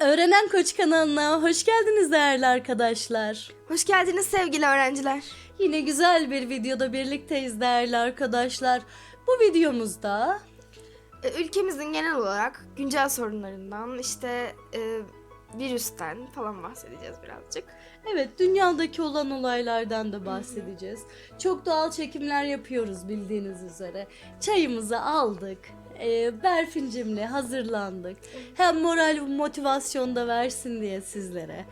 Öğrenen Koç kanalına hoş geldiniz değerli arkadaşlar. Hoş geldiniz sevgili öğrenciler. Yine güzel bir videoda birlikteyiz değerli arkadaşlar. Bu videomuzda Ee, Ülkemizin genel olarak güncel sorunlarından, işte e, virüsten falan bahsedeceğiz birazcık. evet dünyadaki olan olaylardan da bahsedeceğiz. Çok doğal çekimler yapıyoruz bildiğiniz üzere. Çayımızı aldık. E, Berfincimle hazırlandık. Hem moral motivasyon da versin diye sizlere.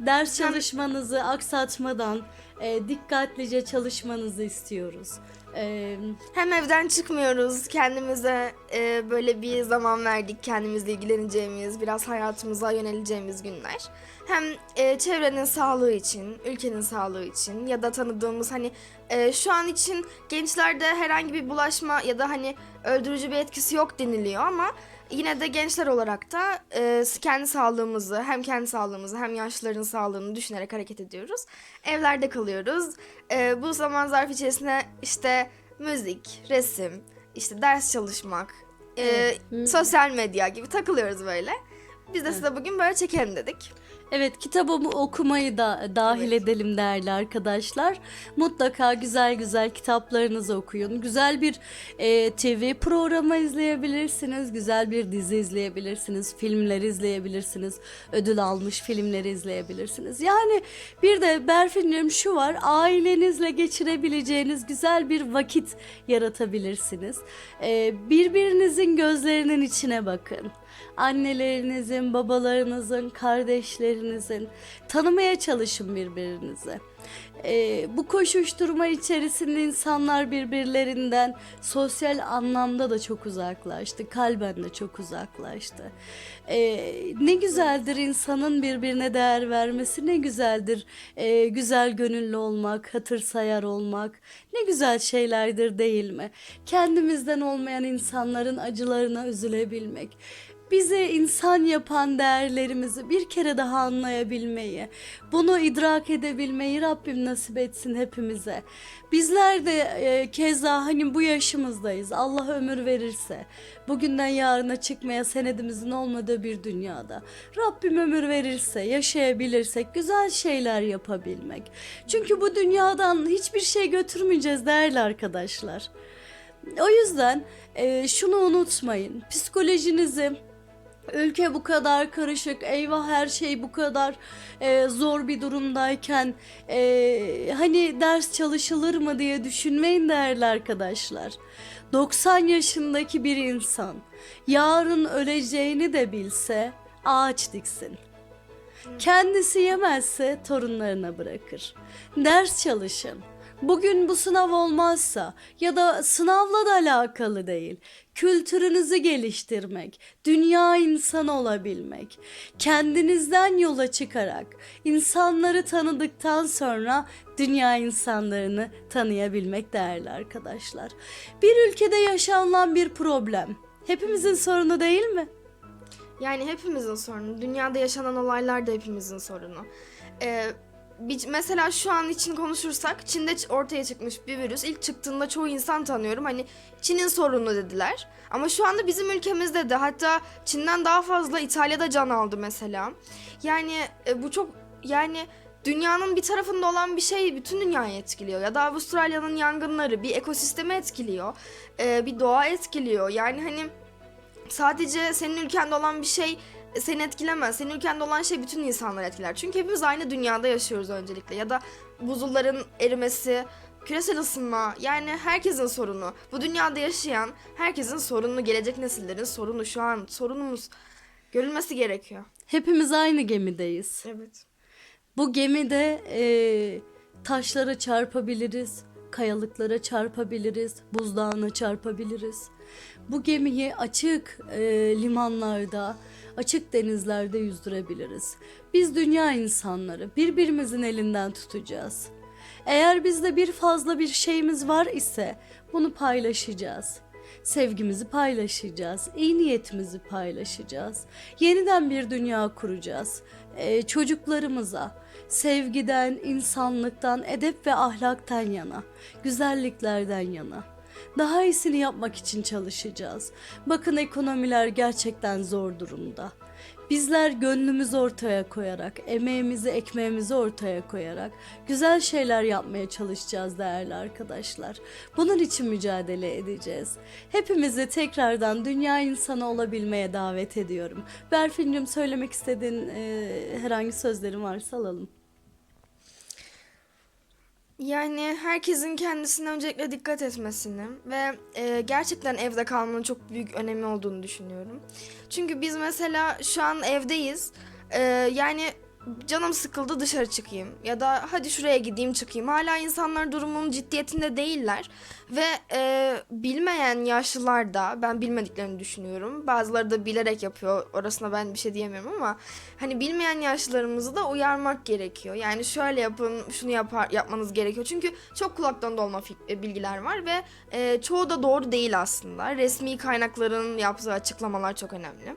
Ders çalışmanızı aksatmadan e, dikkatlice çalışmanızı istiyoruz. E, Hem evden çıkmıyoruz, kendimize e, böyle bir zaman verdik, kendimizle ilgileneceğimiz, biraz hayatımıza yöneleceğimiz günler. Hem e, çevrenin sağlığı için, ülkenin sağlığı için ya da tanıdığımız hani e, şu an için gençlerde herhangi bir bulaşma ya da hani öldürücü bir etkisi yok deniliyor ama yine de gençler olarak da e, kendi sağlığımızı hem kendi sağlığımızı hem yaşlıların sağlığını düşünerek hareket ediyoruz. Evlerde kalıyoruz. E, bu zaman zarfı içerisinde işte müzik, resim, işte ders çalışmak, e, sosyal medya gibi takılıyoruz böyle. Biz de size bugün böyle çekelim dedik. Evet kitabımı okumayı da dahil Evet. edelim değerli arkadaşlar. Mutlaka güzel güzel kitaplarınızı okuyun. Güzel bir e, TV programı izleyebilirsiniz. Güzel bir dizi izleyebilirsiniz. Filmler izleyebilirsiniz. Ödül almış filmleri izleyebilirsiniz. Yani bir de Berfin'cim şu var. Ailenizle geçirebileceğiniz güzel bir vakit yaratabilirsiniz. E, birbirinizin gözlerinin içine bakın annelerinizin, babalarınızın, kardeşlerinizin tanımaya çalışın birbirinizi. Ee, bu koşuşturma içerisinde insanlar birbirlerinden sosyal anlamda da çok uzaklaştı, kalben de çok uzaklaştı. Ee, ne güzeldir insanın birbirine değer vermesi, ne güzeldir e, güzel gönüllü olmak, hatır sayar olmak, ne güzel şeylerdir değil mi? Kendimizden olmayan insanların acılarına üzülebilmek bize insan yapan değerlerimizi bir kere daha anlayabilmeyi, bunu idrak edebilmeyi Rabbim nasip etsin hepimize. Bizler de e, keza hani bu yaşımızdayız. Allah ömür verirse, bugünden yarına çıkmaya senedimizin olmadığı bir dünyada. Rabbim ömür verirse, yaşayabilirsek güzel şeyler yapabilmek. Çünkü bu dünyadan hiçbir şey götürmeyeceğiz değerli arkadaşlar. O yüzden e, şunu unutmayın. Psikolojinizi ülke bu kadar karışık, eyvah her şey bu kadar e, zor bir durumdayken e, hani ders çalışılır mı diye düşünmeyin değerli arkadaşlar. 90 yaşındaki bir insan yarın öleceğini de bilse ağaç diksin. Kendisi yemezse torunlarına bırakır. Ders çalışın. Bugün bu sınav olmazsa ya da sınavla da alakalı değil. Kültürünüzü geliştirmek, dünya insanı olabilmek, kendinizden yola çıkarak insanları tanıdıktan sonra dünya insanlarını tanıyabilmek değerli arkadaşlar. Bir ülkede yaşanılan bir problem hepimizin sorunu değil mi? Yani hepimizin sorunu. Dünyada yaşanan olaylar da hepimizin sorunu. Ee, bir- mesela şu an için konuşursak Çin'de ortaya çıkmış bir virüs. İlk çıktığında çoğu insan tanıyorum. Hani Çin'in sorunu dediler. Ama şu anda bizim ülkemizde de hatta Çin'den daha fazla İtalya'da can aldı mesela. Yani e, bu çok yani dünyanın bir tarafında olan bir şey bütün dünyayı etkiliyor. Ya da Avustralya'nın yangınları bir ekosistemi etkiliyor. Ee, bir doğa etkiliyor. Yani hani sadece senin ülkende olan bir şey seni etkilemez. Senin ülkende olan şey bütün insanları etkiler. Çünkü hepimiz aynı dünyada yaşıyoruz öncelikle. Ya da buzulların erimesi, küresel ısınma yani herkesin sorunu. Bu dünyada yaşayan herkesin sorunu, gelecek nesillerin sorunu şu an sorunumuz görülmesi gerekiyor. Hepimiz aynı gemideyiz. Evet. Bu gemide e, taşlara çarpabiliriz, kayalıklara çarpabiliriz, buzdağına çarpabiliriz. Bu gemiyi açık e, limanlarda, açık denizlerde yüzdürebiliriz. Biz dünya insanları birbirimizin elinden tutacağız. Eğer bizde bir fazla bir şeyimiz var ise bunu paylaşacağız. Sevgimizi paylaşacağız, iyi niyetimizi paylaşacağız. Yeniden bir dünya kuracağız. Ee, çocuklarımıza sevgiden, insanlıktan, edep ve ahlaktan yana, güzelliklerden yana. Daha iyisini yapmak için çalışacağız. Bakın ekonomiler gerçekten zor durumda. Bizler gönlümüzü ortaya koyarak, emeğimizi, ekmeğimizi ortaya koyarak güzel şeyler yapmaya çalışacağız değerli arkadaşlar. Bunun için mücadele edeceğiz. Hepimizi tekrardan dünya insanı olabilmeye davet ediyorum. Berfin'cim söylemek istediğin e, herhangi sözlerin varsa alalım. Yani herkesin kendisine öncelikle dikkat etmesini ve e, gerçekten evde kalmanın çok büyük önemi olduğunu düşünüyorum. Çünkü biz mesela şu an evdeyiz. E, yani canım sıkıldı dışarı çıkayım ya da hadi şuraya gideyim çıkayım. Hala insanlar durumun ciddiyetinde değiller ve e, bilmeyen yaşlılar da ben bilmediklerini düşünüyorum. Bazıları da bilerek yapıyor. Orasına ben bir şey diyemiyorum ama hani bilmeyen yaşlılarımızı da uyarmak gerekiyor. Yani şöyle yapın, şunu yapar yapmanız gerekiyor. Çünkü çok kulaktan dolma e, bilgiler var ve e, çoğu da doğru değil aslında. Resmi kaynakların yaptığı açıklamalar çok önemli.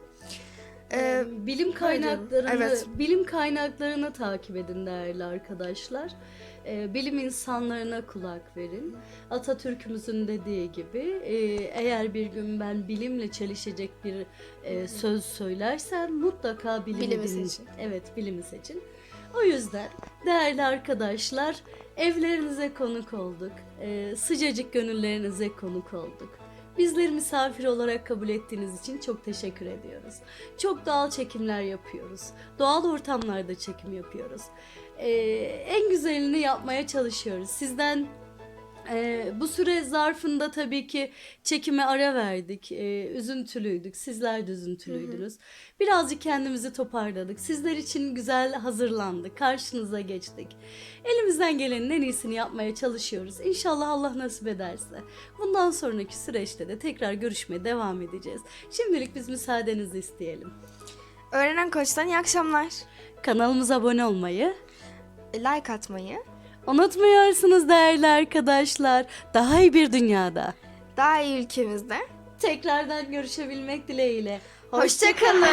E, bilim kaynaklarını Evet. bilim kaynaklarını takip edin değerli arkadaşlar. Ee, bilim insanlarına kulak verin. Atatürk'ümüzün dediği gibi e, eğer bir gün ben bilimle çelişecek bir e, söz söylersem mutlaka bilimi, Bilimi seçin. Evet, bilimi seçin. O yüzden değerli arkadaşlar evlerinize konuk olduk. Ee, sıcacık gönüllerinize konuk olduk. Bizleri misafir olarak kabul ettiğiniz için çok teşekkür ediyoruz. Çok doğal çekimler yapıyoruz. Doğal ortamlarda çekim yapıyoruz. Ee, en güzelini yapmaya çalışıyoruz. Sizden ee, bu süre zarfında tabii ki çekime ara verdik. Ee, üzüntülüydük. Sizler de üzüntülüydünüz. Birazcık kendimizi toparladık. Sizler için güzel hazırlandık. Karşınıza geçtik. Elimizden gelenin en iyisini yapmaya çalışıyoruz. İnşallah Allah nasip ederse. Bundan sonraki süreçte de tekrar görüşmeye devam edeceğiz. Şimdilik biz müsaadenizi isteyelim. öğrenen koçtan iyi akşamlar. Kanalımıza abone olmayı Like atmayı, unutmuyorsunuz değerli arkadaşlar. Daha iyi bir dünyada. daha iyi ülkemizde Tekrardan görüşebilmek dileğiyle. Hoşça kalın.